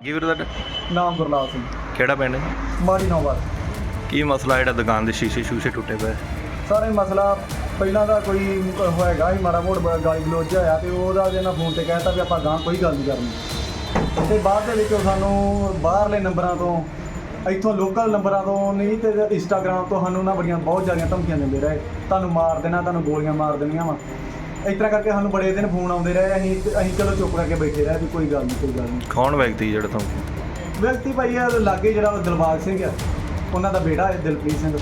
ਕੀ ਵੀਰ ਤੁਹਾਡਾ? ਨਾਮ ਗੁਰਲਾਲ ਸਿੰਘ। ਕਿਹੜਾ ਪਿੰਡ ਹੈ? ਮਾੜੀ ਨੌਬਤ ਕੀ ਮਸਲਾ ਜਿਹੜਾ ਦੁਕਾਨ ਦੇ ਸ਼ੀਸ਼ੇ ਸ਼ੂਸ਼ੇ ਟੁੱਟੇ ਪਏ? ਸਾਰੇ ਮਸਲਾ ਪਹਿਲਾਂ ਦਾ ਕੋਈ ਹੋਏਗਾ ਹੀ ਮਾੜਾ ਮੋੜ ਗਾਲੀ ਗਲੋਚ ਹੋਇਆ ਤੇ ਉਹਦਾ ਜੇ ਨਾ ਫੋਨ ਤੇ ਕਹਿਤਾ ਵੀ ਆਪਾਂ ਗਾਂ ਕੋਈ ਗੱਲ ਨਹੀਂ ਕਰਨੀ। ਤੇ ਬਾਅਦ ਦੇ ਵਿੱਚ ਉਹ ਸਾਨੂੰ ਬਾਹਰਲੇ ਨੰਬਰਾਂ ਤੋਂ ਇੱਥੋਂ ਲੋਕਲ ਨੰਬਰਾਂ ਤੋਂ ਨਹੀਂ ਤੇ ਇੰਸਟਾਗ੍ਰਾਮ ਤੋਂ ਸਾਨੂੰ ਨਾ ਬੜੀਆਂ ਬਹੁਤ ਜ਼ਿਆਦੀਆਂ ਧਮਕੀਆਂ ਦਿੰਦੇ ਰਹੇ। ਤੁਹਾਨੂੰ ਮਾਰ ਦੇਣਾ ਤੁਹਾਨੂੰ ਗੋਲੀਆਂ ਮਾਰ ਦੇਣੀਆਂ ਵਾ। ਇਸ ਤਰ੍ਹਾਂ ਕਰਕੇ ਸਾਨੂੰ ਬੜੇ ਦਿਨ ਫੋਨ ਆਉਂਦੇ ਰਹੇ ਅਸੀਂ ਅਸੀਂ ਚਲੋ ਚੁੱਪ ਕਰਕੇ ਬੈਠੇ ਰਹੇ ਵੀ ਕੋਈ ਗੱਲ ਨਹੀਂ ਕੋਈ ਗੱਲ ਨਹੀਂ ਕੌਣ ਵਿਅਕਤੀ ਜਿਹੜਾ ਤੁਹਾਨੂੰ ਵਿਅਕਤੀ ਭਾਈ ਆ ਲਾਗੇ ਜਿਹੜਾ ਉਹ ਦਿਲਬਾਗ ਸਿੰਘ ਆ ਉਹਨਾਂ ਦਾ ਬੇਟਾ ਹੈ ਦਿਲਪ੍ਰੀਤ ਸਿੰਘ।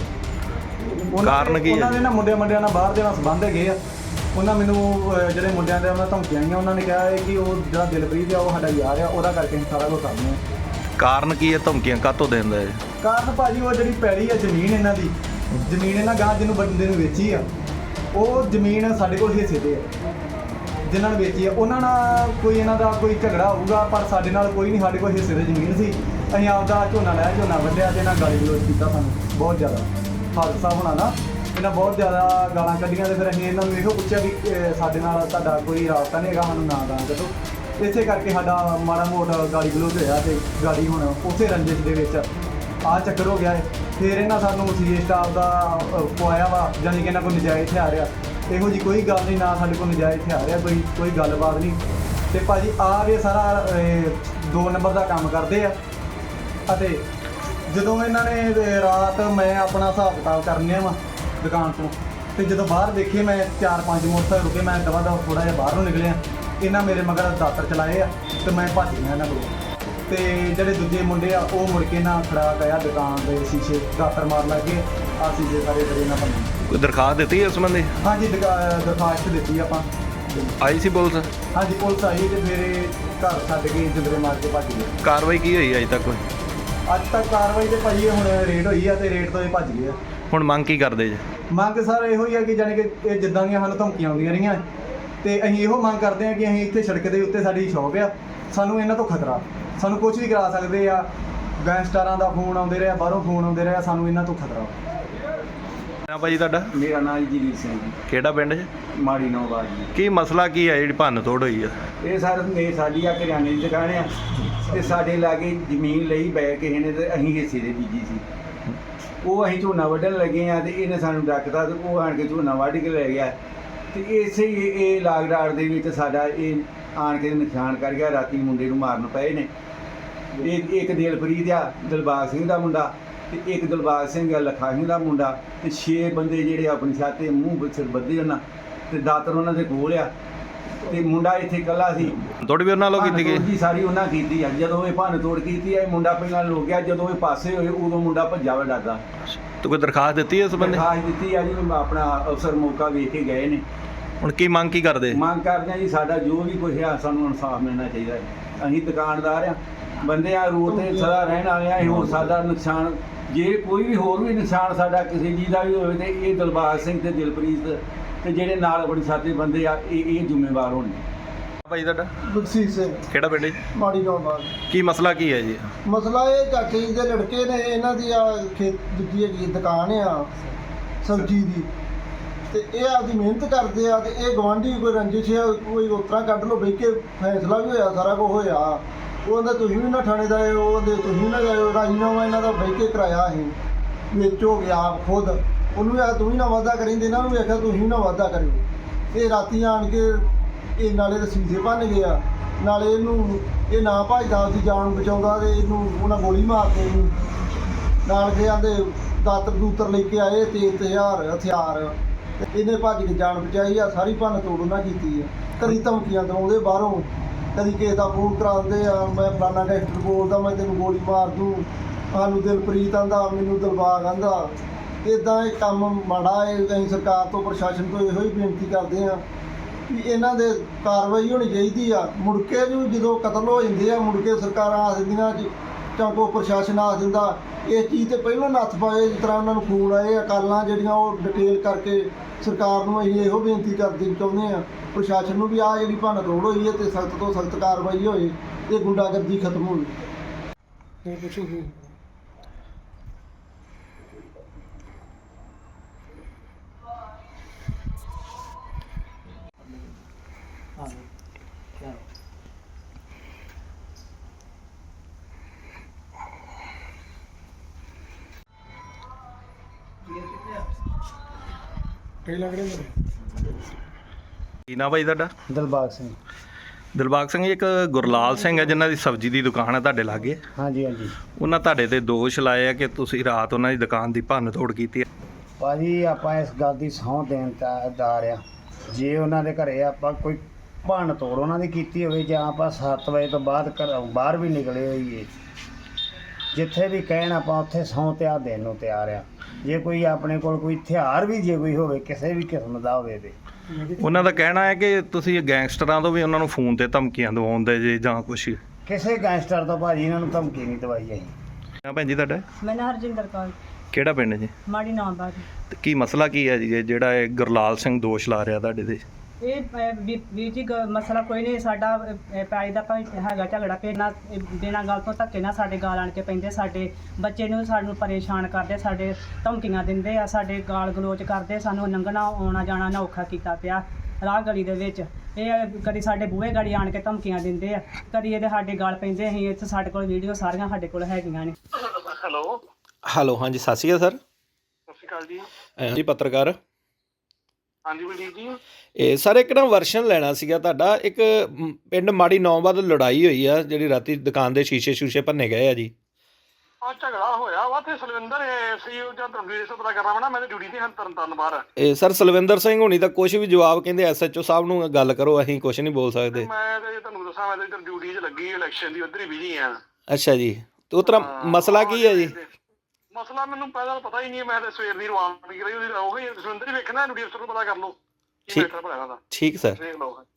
ਉਹਨਾਂ ਕਾਰਨ ਦੇ- ਕੀ ਹੈ ਉਹਨਾਂ ਦੇ? ਨਾ ਮੁੰਡਿਆਂ ਮੁੰਡਿਆਂ ਨਾਲ ਬਾਹਰ ਦੇ ਨਾਲ ਸੰਬੰਧ ਹੈਗੇ ਆ। ਉਹਨਾਂ ਮੈਨੂੰ ਅਹ, ਜਿਹੜੇ ਮੁੰਡਿਆਂ ਦੇ ਉਹਨਾਂ ਧਮਕੀਆਂ ਆਈਆਂ ਉਹਨਾਂ ਨੇ ਕਿਹਾ ਹੈ ਕਿ ਉਹ ਜਿਹੜਾ ਦਿਲਪ੍ਰੀਤ ਆ ਉਹ ਸਾਡਾ ਯਾਰ ਆ ਉਹਦਾ ਕਰਕੇ ਅਸੀਂ ਸਾਰਾ ਕੁਝ ਕਰਦੇ ਆ ਕਾਰਨ ਕੀ ਹੈ ਧਮਕੀਆਂ? ਕਾਤੋਂ ਦਿੰਦਾ ਹੈ ਕਾਰਨ ਭਾਜੀ ਉਹ ਜਿਹੜੀ ਪੈਲੀ ਆ ਜ਼ਮੀਨ ਇਹਨਾਂ ਦੀ ਜ਼ਮੀਨ ਇਹਨਾਂ ਗਾਂ ਜਿਹਨੂੰ ਬੰਦੇ ਨੂੰ ਵੇਚੀ ਆ ਉਹ ਜ਼ਮੀਨ ਸਾਡੇ ਕੋਲ ਹਿੱਸੇ ਤੇ ਹੈ ਜਿਨ੍ਹਾਂ ਨੇ ਵੇਚੀ ਹੈ ਉਹਨਾਂ ਨਾਲ ਕੋਈ ਇਹਨਾਂ ਦਾ ਕੋਈ ਝਗੜਾ ਹੋਊਗਾ, ਪਰ ਸਾਡੇ ਨਾਲ ਕੋਈ ਨਹੀਂ, ਸਾਡੇ ਕੋਲ ਹਿੱਸੇ ਦੀ ਜ਼ਮੀਨ ਸੀ। ਅਸੀਂ ਆਪਦਾ ਝੋਨਾ ਲਾਇਆ, ਝੋਨਾ ਵੱਢਿਆ ਤੇ ਇਹਨਾਂ ਗਾਲੀ ਗਲੋਚ ਕੀਤਾ ਸਾਨੂੰ। ਬਹੁਤ ਜ਼ਿਆਦਾ ਹਾਦਸਾ ਹੋਣਾ ਨਾ। ਇਹਨਾਂ ਬਹੁਤ ਜ਼ਿਆਦਾ ਗਾਲਾਂ ਕੱਢੀਆਂ ਤੇ ਫਿਰ ਅਸੀਂ ਇਹਨਾਂ ਨੂੰ ਇਹੋ ਪੁੱਛਿਆ ਵੀ ਸਾਡੇ ਨਾਲ ਤੁਹਾਡਾ ਕੋਈ ਰਾਬਤਾ ਨਹੀਂ ਹੈਗਾ, ਸਾਨੂੰ ਨਾ ਗਾਲਾਂ ਕੱਢੋ। ਇਸੇ ਕਰਕੇ ਸਾਡਾ ਮਾੜਾ ਮੋਟਾ ਗਾਲੀ ਗਲੋਚ ਹੋਇਆ ਤੇ ਗਾੜੀ ਹੁਣ ਉਸੇ ਰੰਜਿਸ਼ ਦੇ ਵਿੱਚ ਆ। ਚੱਕਰ ਹੋ ਗਿਆ ਹੈ ਫਿਰ ਇਹਨਾਂ ਸਾਨੂੰ ਸੀਏ ਸਟਾਫ ਦਾ ਪੁਆਇਆ ਵਾ ਜਾਨੀ ਕਿ ਇਹਨਾਂ ਕੋਲ ਨਜਾਇਜ਼ ਹਥਿਆਰ ਆ। ਇਹੋ ਜੀ ਕੋਈ ਗੱਲ ਨਹੀਂ, ਨਾ ਸਾਡੇ ਕੋਲ ਨਜਾਇਜ਼ ਹਥਿਆਰ ਆ, ਕੋਈ ਕੋਈ ਗੱਲਬਾਤ ਨਹੀਂ। ਤੇ ਭਾਜੀ ਆ ਵੀ ਸਾਰਾ ਦੋ ਨੰਬਰ ਦਾ ਕੰਮ ਕਰਦੇ ਆ। ਅਤੇ ਜਦੋਂ ਇਹਨਾਂ ਨੇ ਰਾਤ ਮੈਂ ਆਪਣਾ ਹਿਸਾਬ ਕਿਤਾਬ ਕਰਨਿਆ ਵਾ, ਦੁਕਾਨ ਤੋਂ, ਤੇ ਜਦੋਂ ਬਾਹਰ ਦੇਖੇ ਮੈਂ ਚਾਰ ਪੰਜ ਮੋਟਰਸਾਈਕਲ ਰੁਕੇ, ਮੈਂ ਦਵਾ ਦਾ ਥੋੜਾ ਜਿਹਾ ਬਾਹਰ ਨੂੰ ਨਿਕਲਿਆ। ਇਹਨਾਂ ਮੇਰੇ ਮਗਰ ਦਾਤਰ ਚਲਾਏ ਆ, ਤੇ ਮੈਂ ਭੱਜ ਗਿਆ ਇਹਨਾਂ ਕੋਲ। ਤੇ ਜਿਹੜੇ ਦੂਜੇ ਮੁੰਡੇ ਆ ਉਹ ਮੁੜ ਕੇ ਨਾ ਖੜਾ ਪਿਆ ਦੁਕਾਨ ਦੇ ਸ਼ੀਸ਼ੇ ਦਾਤਰ ਮਾਰ ਲੱਗੇ ਆ ਸ਼ੀਸ਼ੇ ਸਾਰੇ ਤੇਰੇ ਨਾਲ ਬੰਨੇ ਕੋਈ ਦਰਖਾਸਤ ਦਿੱਤੀ ਇਸ ਸੰਬੰਧੀ? ਹਾਂਜੀ ਦਰਖਾ- ਦਰਖਾਸਤ ਦਿੱਤੀ ਆਪਾਂ। ਆਈ ਸੀ ਪੁਲਿਸ? ਹਾਂਜੀ ਪੁਲਿਸ ਆਈ ਤੇ ਇਹ ਘਰ ਛੱਡ ਕੇ ਜਿੰਦਰੇ ਮਾਰ ਕੇ ਭੱਜ ਗਏ। ਕਾਰਵਾਈ ਕੀ ਹੋਈ ਅਜੇ ਤੱਕ? ਕੋਈ ਅੱਜ ਤੱਕ ਕਾਰਵਾਈ ਤੇ ਭਾਈ ਹੁਣ ਰੇਡ ਹੋਈ ਆ ਤੇ ਰੇਡ ਤੋਂ ਇਹ ਭੱਜ ਗਏ ਆ। ਹੁਣ ਮੰਗ ਕੀ ਕਰਦੇ ਜੀ? ਮੰਗ ਸਰ ਇਹੋ ਹੀ ਆ ਕਿ ਜਾਣੀ ਕਿ ਇਹ ਜਿੱਦਾਂ ਦੀਆਂ ਸਾਨੂੰ ਧਮਕੀਆਂ ਆਉਂਦੀਆਂ ਰਹੀਆਂ ਤੇ ਅਸੀਂ ਇਹੋ ਮੰਗ ਕਰਦੇ ਆ ਕਿ ਅਸੀਂ ਇੱਥੇ ਸੜਕ ਦੇ ਉੱਤੇ ਸਾਡੀ ਸ਼ੌਪ ਆ ਸਾਨੂੰ ਇਹਨਾਂ ਤੋਂ ਖਤਰਾ। ਸਾਨੂੰ ਕੁਝ ਵੀ ਕਰਾ ਸਕਦੇ ਆ। ਗੈਂਗਸਟਰਾਂ ਦਾ ਫੋਨ ਆਉਂਦੇ ਰਿਹਾ ਬਾਹਰੋਂ ਫੋਨ ਆਉਂਦੇ ਰਿਹਾ ਸਾਨੂੰ ਇਹਨਾਂ ਤੋਂ ਖਤਰਾ। ਨਾ ਭਾਜੀ ਤੁਹਾਡਾ? ਮੇਰਾ ਨਾਮ ਜੀਵੀਰ ਸਿੰਘ ਜੀ। ਕਿਹੜਾ ਪਿੰਡ ਹੈ ਮਾੜੀ ਨੌਬਾਦ ਜੀ। ਕੀ ਮਸਲਾ ਕੀ ਹੈ ਜਿਹੜੀ ਭੰਨ ਤੋੜ ਹੋਈ ਹੈ ਇਹ ਸਰ ਮੇ ਸਾਡੀ ਆ ਕਰਿਆਨੇ ਦੀ ਦੁਕਾਨ ਆ। ਤੇ ਸਾਡੇ ਲਾਗੇ ਜ਼ਮੀਨ ਲਈ ਬੈ ਕਿਸੇ ਨੇ ਤੇ ਅਸੀਂ ਹਿੱਸੇ ਦੇ ਬੀਜੀ ਸੀ। ਉਹ ਅਸੀਂ ਝੋਨਾ ਵੱਢਣ ਲੱਗੇ ਆ ਤੇ ਇਹਨੇ ਸਾਨੂੰ ਡੱਕਤਾ ਤੇ ਉਹ ਆਣ ਕੇ ਝੋਨਾ ਵੱਢ ਕੇ ਲੈ ਗਿਆ। ਤੇ ਇਸੇ ਹੀ ਇਹ ਲਾਗਡਾੜ ਦੇ ਵਿੱਚ ਸਾਡਾ ਇਹ ਆਣ ਕੇ ਨੁਕਸਾਨ ਕਰ ਗਿਆ। ਰਾਤੀ ਮੁੰਡੇ ਨੂੰ ਮਾਰਨ ਪਏ ਨੇ। ਇੱਕ ਇੱਕ ਦਿਲਪ੍ਰੀਤ ਆ ਦਿਲਬਾਗ ਸਿੰਘ ਦਾ ਮੁੰਡਾ ਤੇ ਇੱਕ ਦਿਲਬਾਗ ਸਿੰਘ ਆ ਲਖਾ ਸਿੰਘ ਦਾ ਮੁੰਡਾ ਤੇ ਛੇ ਬੰਦੇ ਜਿਹੜੇ ਆਪਣੀ ਛਾਤੇ ਮੂੰਹ ਵਿੱਚ ਬੱਧੇ ਉਹਨਾਂ ਤੇ ਦਾਤਰ ਉਹਨਾਂ ਦੇ ਕੋਲ ਆ ਤੇ ਮੁੰਡਾ ਇੱਥੇ ਇਕੱਲਾ ਸੀ। ਤੋੜ ਵੀ ਉਹਨਾਂ ਲੋ ਕੀਤੀ ਗਈ? ਜੀ ਸਾਰੀ ਉਹਨਾਂ ਕੀਤੀ ਆ। ਜਦੋਂ ਇਹ ਭੰਨ ਤੋੜ ਕੀਤੀ ਆ ਇਹ ਮੁੰਡਾ ਪਹਿਲਾਂ ਲੋ ਗਿਆ ਜਦੋਂ ਇਹ ਪਾਸੇ ਹੋਏ ਉਦੋਂ ਮੁੰਡਾ ਭੱਜਾ ਵਾ ਡਰਦਾ। ਤੂੰ ਕੋਈ ਦਰਖਾਸਤ ਦਿੱਤੀ ਇਸ ਸੰਬੰਧੀ ਖਾਸ ਦਿੱਤੀ ਆ ਜੀ ਆਪਣਾ ਅਫਸਰ ਮੌਕਾ ਵੇਖ ਕੇ ਗਏ ਨੇ। ਹੁਣ ਕੀ ਮੰਗ ਕੀ ਕਰਦੇ? ਮੰਗ ਕਰਦੇ ਆ ਜੀ ਸਾਡਾ ਜੋ ਵੀ ਕੁਛ ਆ ਸਾਨੂੰ ਇਨਸਾਫ ਮਿਲਣਾ ਚਾਹੀਦਾ ਹੈ। ਅਸੀਂ ਦੁਕਾਨਦਾਰ ਆ ਬੰਦੇ ਆ ਰੋਡ ਤੇ ਸਦਾ ਰਹਿਣ ਵਾਲੇ ਆ ਇਹ ਹੋਰ ਸਾਡਾ ਨੁਕਸਾਨ ਜੇ ਕੋਈ ਵੀ ਹੋਰ ਵੀ ਨੁਕਸਾਨ ਸਾਡਾ ਕਿਸੇ ਚੀਜ਼ ਦਾ ਵੀ ਹੋਵੇ ਤੇ ਇਹ ਦਿਲਬਾਗ ਸਿੰਘ ਤੇ ਦਿਲਪ੍ਰੀਤ ਤੇ ਜਿਹੜੇ ਨਾਲ ਆਪਣੀ ਸਾਥੀ ਬੰਦੇ ਆ ਇਹ ਇਹ ਜ਼ਿੰਮੇਵਾਰ ਹੋਣਗੇ ਭਾਜੀ ਤੁਹਾਡਾ? ਬਖਸ਼ੀਸ਼ ਸਿੰਘ। ਕਿਹੜਾ ਪਿੰਡ ਹੈ ਜੀ? ਮਾੜੀ ਨੌਬਾਦ ਕੀ ਮਸਲਾ ਕੀ ਹੈ ਜੀ? ਮਸਲਾ ਇਹ ਚਾਚੇ ਜੀ ਦੇ ਲੜਕੇ ਨੇ ਇਹਨਾਂ ਦੀ ਆ ਖੇਤ ਦੂਜੀ ਹੈਗੀ ਦੁਕਾਨ ਆ ਸਬਜ਼ੀ ਦੀ। ਤੇ ਇਹ ਆਪਦੀ ਮਿਹਨਤ ਕਰਦੇ ਆ ਤੇ ਇਹ ਗਵਾਂਢੀ ਕੋਈ ਰੰਜਿਸ਼ ਆ ਕੋਈ ਉਤਰਾ ਕੱਢ ਲੋ ਬਈ ਕੇ ਫੈਸਲਾ ਵੀ ਹੋਇਆ ਸਾਰਾ ਕੁਝ ਹੋਇਆ। ਉਹ ਕਹਿੰਦਾ ਤੁਸੀਂ ਵੀ ਨਾ ਥਾਣੇ ਦਾ ਆਇਓ, ਉਹ ਕਹਿੰਦੇ ਤੁਸੀਂ ਵੀ ਨਾ ਜਾਇਓ ਰਾਜੀਨਾਮਾ ਇਹਨਾਂ ਦਾ ਬਹਿ ਕੇ ਕਰਾਇਆ ਸੀ। ਵਿੱਚ ਹੋ ਗਿਆ ਆਪ ਖੁਦ। ਉਹਨੂੰ ਵੀ ਆ ਤੂੰ ਵੀ ਨਾ ਵਾਅਦਾ ਕਰੀਂ ਤੇ ਇਹਨਾਂ ਨੂੰ ਵੀ ਆਖਿਆ ਤੁਸੀਂ ਵੀ ਨਾ ਵਾਅਦਾ ਕਰਿਓ। ਇਹ ਰਾਤੀ ਆਣ ਕੇ ਇਹ ਨਾਲੇ ਦੇ ਸੀਸੇ ਭੰਨ ਗਿਆ ਨਾਲੇ ਇਹਨੂੰ ਇਹ ਨਾ ਭੱਜਦਾ ਆਪਦੀ ਜਾਨ ਬਚਾਉਂਦਾ ਤੇ ਇਹਨੂੰ ਉਹਨਾਂ ਗੋਲੀ ਮਾਰਦੇ ਇਹਨੂੰ ਨਾਲ ਕੇ ਆਂਦੇ ਦਾਤਰ ਦੂਤਰ ਲੈ ਕੇ ਆਏ ਤੇਜ਼ ਹਥਿਆਰ ਹਥਿਆਰ। ਇਹਨੇ ਭੱਜ ਕੇ ਜਾਨ ਬਚਾਈ ਆ ਸਾਰੀ ਭੰਨ ਤੋੜ ਉਹਨਾਂ ਕੀਤੀ ਆ। ਕਦੀ ਧਮਕੀਆਂ ਦਵਾਉਂਦੇ ਬਾਹਰੋਂ। ਕਦੀ ਕਿਸੇ ਦਾ ਫੋਨ ਕਰਾਉਂਦੇ ਆ, ਮੈਂ ਫਲਾਣਾ ਡਾਕਟਰ ਬੋਲਦਾ, ਮੈਂ ਤੈਨੂੰ ਗੋਲੀ ਮਾਰ ਦੂੰ। ਸਾਨੂੰ ਦਿਲਪ੍ਰੀਤ ਆਂਦਾ, ਮੈਨੂੰ ਦਿਲਬਾਗ ਆਂਦਾ। ਇਦਾਂ ਇਹ ਕੰਮ ਮਾੜਾ ਹੈ ਅਸੀਂ ਸਰਕਾਰ ਤੋਂ, ਪ੍ਰਸ਼ਾਸਨ ਤੋਂ ਇਹੋ ਹੀ ਬੇਨਤੀ ਕਰਦੇ ਆ ਵੀ ਇਹਨਾਂ ਦੇ ਕਾਰਵਾਈ ਹੋਣੀ ਚਾਹੀਦੀ ਆ। ਮੁੜ ਕੇ ਜਦੋਂ ਕਤਲ ਹੋ ਜਾਂਦੇ ਆ, ਮੁੜ ਕੇ ਸਰਕਾਰਾਂ ਆ ਦਿੰਦੀਆਂ ਜੀ ਜਾਂ ਕੋਈ ਪ੍ਰਸ਼ਾਸਨ ਆ ਦਿੰਦਾ। ਇਸ ਚੀਜ਼ ਤੇ ਪਹਿਲਾਂ ਨੱਥ ਪਾਏ ਜਿਸ ਤਰ੍ਹਾਂ ਉਹਨਾਂ ਨੂੰ ਫੋਨ ਆਏ, ਅਕਾਲਾਂ ਜਿਹੜੀਆਂ ਉਹ ਡਿਟੇਲ ਕਰਕੇ ਸਰਕਾਰ ਨੂੰ ਅਸੀਂ ਇਹੋ ਬੇਨਤੀ ਕਰਦੇ ਚਾਹੁੰਦੇ ਆ ਪ੍ਰਸ਼ਾਸਨ ਨੂੰ ਵੀ ਆ ਜਿਹੜੀ ਭੰਨ ਤੋੜ ਹੋਈ ਹੈ ਤੇ ਸਖਤ ਤੋਂ ਸਖਤ ਕਾਰਵਾਈ ਹੋਏ ਤੇ ਗੁੰਡਾਗਰਦੀ ਖਤਮ ਹੋਵੇ। ਇਹ ਪੁੱਛੋ ਕੀ ਕੀ ਨਾਮ ਭਾਈ ਤੁਹਾਡਾ? ਦਿਲਬਾਗ ਸਿੰਘ। ਦਿਲਬਾਗ ਸਿੰਘ ਜੀ, ਇੱਕ ਗੁਰਲਾਲ ਸਿੰਘ ਹੈ ਜਿਨ੍ਹਾਂ ਦੀ ਸਬਜ਼ੀ ਦੀ ਦੁਕਾਨ ਹੈ ਤੁਹਾਡੇ ਲਾਗੇ? ਹਾਂਜੀ ਹਾਂਜੀ। ਉਹਨਾਂ ਤੁਹਾਡੇ ਤੇ ਦੋਸ਼ ਲਾਏ ਆ ਕਿ ਤੁਸੀਂ ਰਾਤ ਉਹਨਾਂ ਦੀ ਦੁਕਾਨ ਦੀ ਭੰਨ ਤੋੜ ਕੀਤੀ ਹੈ। ਭਾਜੀ ਆਪਾਂ ਇਸ ਗੱਲ ਦੀ ਸਹੁੰ ਦੇਣ ਦਾ ਦਾਰ ਆ। ਜੇ ਉਹਨਾਂ ਦੇ ਘਰੇ ਆਪਾਂ ਕੋਈ ਭੰਨ ਤੋੜ ਉਹਨਾਂ ਦੀ ਕੀਤੀ ਹੋਵੇ ਜਾਂ ਆਪਾਂ 7 ਵਜੇ ਤੋਂ ਬਾਅਦ ਘਰੋਂ ਬਾਹਰ ਵੀ ਨਿਕਲੇ ਹੋਈਏ ਜਿੱਥੇ ਵੀ ਕਹਿਣ ਆਪਾਂ ਉੱਥੇ ਸਹੁੰ ਤੇ ਆ ਦੇਣ ਨੂੰ ਤਿਆਰ ਆ। ਜੇ ਕੋਈ ਆਪਣੇ ਕੋਲ ਕੋਈ ਹਥਿਆਰ ਵੀ ਜੇ ਕੋਈ ਹੋਵੇ ਕਿਸੇ ਵੀ ਕਿਸਮ ਦਾ ਹੋਵੇ ਤੇ। ਉਹਨਾਂ ਦਾ ਕਹਿਣਾ ਹੈ ਕਿ ਤੁਸੀਂ ਗੈਂਗਸਟਰਾਂ ਤੋਂ ਵੀ ਉਹਨਾਂ ਨੂੰ ਫੋਨ ਤੇ ਧਮਕੀਆਂ ਦਵਾਉਂਦੇ ਜੇ ਜਾਂ ਕੁਛ। ਕਿਸੇ ਗੈਂਗਸਟਰ ਤੋਂ ਭਾਜੀ ਇਹਨਾਂ ਨੂੰ ਧਮਕੀ ਨਹੀਂ ਦਵਾਈ ਅਸੀਂ। ਹਾਂ ਭੈਣ ਜੀ ਤੁਹਾਡਾ? ਮੈਂ ਨਾ ਹਰਜਿੰਦਰ ਕੌਰ। ਕਿਹੜਾ ਪਿੰਡ ਜੀ? ਮਾੜੀ ਨਾਮਬਾਦ ਤੇ ਕੀ ਮਸਲਾ ਕੀ ਹੈ ਜੀ? ਇਹ ਜਿਹੜਾ ਇਹ ਗੁਰਲਾਲ ਸਿੰਘ ਦੋਸ਼ ਲਾ ਰਿਹਾ ਤੁਹਾਡੇ ਤੇ। ਇਹ ਅਹ, ਵੀ- ਵੀਰ ਜੀ ਗ- ਮਸਲਾ ਕੋਈ ਨਹੀਂ ਸਾਡਾ ਅਹ, ਪੈਲੀ ਦਾ ਭਾਈ ਹੈਗਾ ਝਗੜਾ ਕਿ ਨਾ ਇਹ ਬਿਨਾਂ ਗੱਲ ਤੋਂ ਧੱਕੇ ਨਾਲ ਸਾਡੇ ਗਾਲ ਆਣ ਕੇ ਪੈਂਦੇ ਸਾਡੇ ਬੱਚੇ ਨੂੰ ਸਾਨੂੰ ਪਰੇਸ਼ਾਨ ਕਰਦੇ ਸਾਡੇ ਧਮਕੀਆਂ ਦਿੰਦੇ ਆ ਸਾਡੇ ਗਾਲ ਗਲੋਚ ਕਰਦੇ ਸਾਨੂੰ ਲੰਘਣਾ ਆਉਣਾ ਜਾਣਾ ਨਾ ਔਖਾ ਕੀਤਾ ਪਿਆ ਰਾਹ ਗਲੀ ਦੇ ਵਿੱਚ। ਇਹ ਕਦੀ ਸਾਡੇ ਬੂਹੇ ਗਾੜੀ ਆਣ ਕੇ ਧਮਕੀਆਂ ਦਿੰਦੇ ਆ ਕਦੀ ਇਹਦੇ ਸਾਡੇ ਗਾਲ ਪੈਂਦੇ ਅਸੀਂ ਇੱਥੇ ਸਾਡੇ ਕੋਲ ਵੀਡੀਓ ਸਾਰੀਆਂ ਸਾਡੇ ਕੋਲ ਹੈਗੀਆਂ ਨੇ। ਹੈਲੋ। ਹੈਲੋ ਹਾਂਜੀ ਸਤਿ ਸ਼੍ਰੀ ਅਕਾਲ ਸਰ। ਸਤਿ ਸ਼੍ਰੀ ਅਕਾਲ ਜੀ। ਜੀ ਪੱਤਰਕਾਰ। ਹਾਂਜੀ ਬਲਜੀਤ ਜੀ। ਇਹ ਸਰ ਇੱਕ ਨਾ ਵਰਸ਼ਨ ਲੈਣਾ ਸੀਗਾ ਤੁਹਾਡਾ। ਇੱਕ ਪਿੰਡ ਮਾੜੀ ਨੌਬਾਦ ਲੜਾਈ ਹੋਈ ਆ ਜਿਹੜੀ ਰਾਤੀ ਦੁਕਾਨ ਦੇ ਸ਼ੀਸ਼ੇ ਸ਼ੂਸ਼ੇ ਭੰਨੇ ਗਏ ਆ ਜੀ। ਆ ਝਗੜਾ ਹੋਇਆ ਵਾ ਤੇ ਸਲਵਿੰਦਰ ਸੀ ਉਹ ਜਦ ਰਵੀਰ ਤੋਂ ਪਤਾ ਕਰਨਾ ਨਾ ਮੈਂ ਤੇ ਡਿਊਟੀ ਤੇ ਹਾਂ ਤਰਨ ਤਰਨ ਬਾਹਰ। ਇਹ ਸਰ ਸਲਵਿੰਦਰ ਸਿੰਘ ਹੁਣੀ ਤਾਂ ਕੁਝ ਵੀ ਜਵਾਬ ਕਹਿੰਦੇ ਐਸਐਚਓ ਸਾਹਿਬ ਨੂੰ ਗੱਲ ਕਰੋ ਅਸੀਂ ਕੁਝ ਨਹੀਂ ਬੋਲ ਸਕਦੇ। ਮੈਂ ਤੇ ਤੁਹਾਨੂੰ ਦੱਸਾਂ ਮੈਂ ਤੇ ਡਿਊਟੀ 'ਚ ਲੱਗੀ ਇਲੈਕਸ਼ਨ ਦੀ ਉਧਰ ਹੀ ਬਿਜ਼ੀ ਆ। ਅੱਛਾ ਜੀ ਤੇ ਉਤਰਾ ਮਸਲਾ ਕੀ ਹੈ ਜੀ? ਮਸਲਾ ਮੈਨੂੰ ਪਹਿਲਾਂ ਪਤਾ ਹੀ ਨਹੀਂ ਮੈਂ ਤੇ ਸਵੇਰ ਦੀ ਰਵਾਨਗੀ ਰਹੀ ਉਹਦੀ ਉਹ ਹੀ ਸਲਵਿੰਦਰ ਹੀ ਵੇਖਣਾ ਡਿਊਟੀ ਅਫਸਰ ਨੂੰ ਪਤਾ ਕਰ ਲਓ। ਕੀ ਠੀਕ। ਦਾ ਠੀਕ ਸਰ ਦੇਖ ਲਓ।